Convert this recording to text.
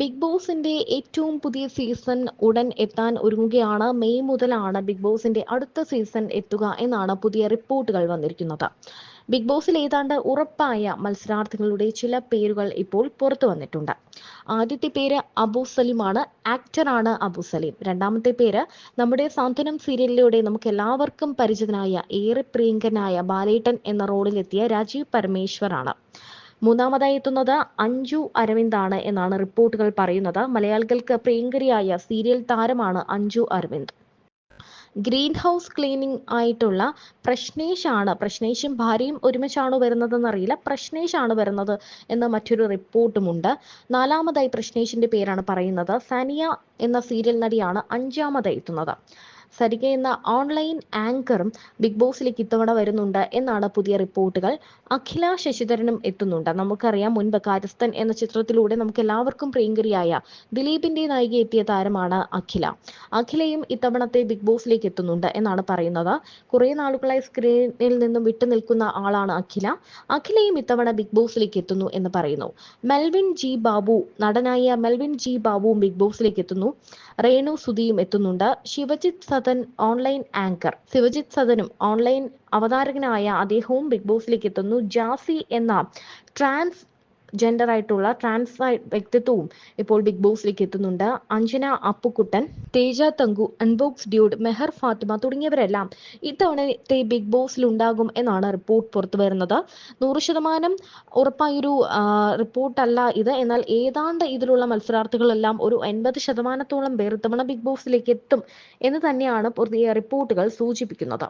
Big ബോസിന്റെ ഏറ്റവും പുതിയ സീസൺ ഉടൻ എത്താൻ ഒരുങ്ങുകയാണ്. മെയ് മുതലാണ് ബിഗ് ബോസിന്റെ അടുത്ത സീസൺ എത്തുക എന്നാണ് പുതിയ റിപ്പോർട്ടുകൾ വന്നിരിക്കുന്നത്. ബിഗ് ബോസിൽ ഏതാണ്ട് ഉറപ്പായ മത്സരാർത്ഥികളുടെ ചില പേരുകൾ ഇപ്പോൾ പുറത്തു വന്നിട്ടുണ്ട്. ആദ്യത്തെ പേര് അബു സലീമാണ് ആക്ടറാണ് അബു സലീം. രണ്ടാമത്തെ പേര് നമ്മുടെ സാന്ത്വനം സീരിയലിലൂടെ നമുക്ക് എല്ലാവർക്കും പരിചിതനായ ഏറെ പ്രിയങ്കനായ ബാലേട്ടൻ എന്ന റോളിലെത്തിയ രാജീവ് പരമേശ്വർ ആണ്. മൂന്നാമതായി എത്തുന്നത് അഞ്ജു അരവിന്ദാണ് എന്നാണ് റിപ്പോർട്ടുകൾ പറയുന്നത്. മലയാളികൾക്ക് പ്രിയങ്കരിയായ സീരിയൽ താരമാണ് Anju Aravind. Green house cleaning ആയിട്ടുള്ള പ്രശ്നേഷ് ആണ്. പ്രശ്നേഷും ഭാര്യയും ഒരുമിച്ചാണോ വരുന്നതെന്ന് അറിയില്ല. പ്രശ്നേഷ് ആണ് വരുന്നത് എന്ന മറ്റൊരു റിപ്പോർട്ടുമുണ്ട്. നാലാമതായി പ്രശ്നേഷിന്റെ പേരാണ് പറയുന്നത്. സനിയ എന്ന സീരിയൽ നടിയാണ് അഞ്ചാമതായി എത്തുന്നത്. സരിക എന്ന ഓൺലൈൻ ആങ്കറും ബിഗ് ബോസിലേക്ക് ഇത്തവണ വരുന്നുണ്ട് എന്നാണ് പുതിയ റിപ്പോർട്ടുകൾ അഖില ശശിധരനും എത്തുന്നുണ്ട്. നമുക്കറിയാം മുൻപ് കാര്യസ്ഥൻ എന്ന ചിത്രത്തിലൂടെ നമുക്ക് എല്ലാവർക്കും പ്രിയങ്കരിയായ ദിലീപിന്റെ നായിക എത്തിയ താരമാണ് അഖില. അഖിലയും ഇത്തവണത്തെ ബിഗ് ബോസിലേക്ക് എത്തുന്നുണ്ട് എന്നാണ് പറയുന്നത്. കുറെ നാളുകളായി സ്ക്രീനിൽ നിന്നും വിട്ടു നിൽക്കുന്ന ആളാണ് അഖില. അഖിലയും ഇത്തവണ ബിഗ് ബോസിലേക്ക് എത്തുന്നു എന്ന് പറയുന്നു. മെൽവിൻ ജി ബാബു നടനായ മെൽവിൻ ജി ബാബുവും ബിഗ് ബോസിലേക്ക് എത്തുന്നു. റേണു സുധിയും എത്തുന്നുണ്ട്. Shivajith Sadan online anchor. Sivajith സദനും ഓൺലൈൻ അവതാരകനായ അദ്ദേഹവും ബിഗ് ബോസിലേക്ക് എത്തുന്നു. ജാസി എന്ന ട്രാൻസ് ജെൻഡർ ആയിട്ടുള്ള ട്രാൻസ് വ്യക്തിത്വവും ഇപ്പോൾ ബിഗ് ബോസിലേക്ക് എത്തുന്നുണ്ട്. അഞ്ജന അപ്പുക്കുട്ടൻ തേജ തങ്കു അൺബോക്സ് ഡ്യൂഡ് മെഹർ ഫാത്തിമ തുടങ്ങിയവരെല്ലാം ഇത്തവണത്തെ ബിഗ് ബോസിൽ ഉണ്ടാകും എന്നാണ് റിപ്പോർട്ട് പുറത്തു വരുന്നത്. നൂറ് ശതമാനം ഉറപ്പായൊരു റിപ്പോർട്ടല്ല ഇത്. എന്നാൽ ഏതാണ്ട് ഇതിലുള്ള മത്സരാർത്ഥികളെല്ലാം ഒരു എൺപത് ശതമാനത്തോളം പേർ ഇത്തവണ ബിഗ് ബോസിലേക്ക് എത്തും എന്ന് തന്നെയാണ് റിപ്പോർട്ടുകൾ സൂചിപ്പിക്കുന്നത്.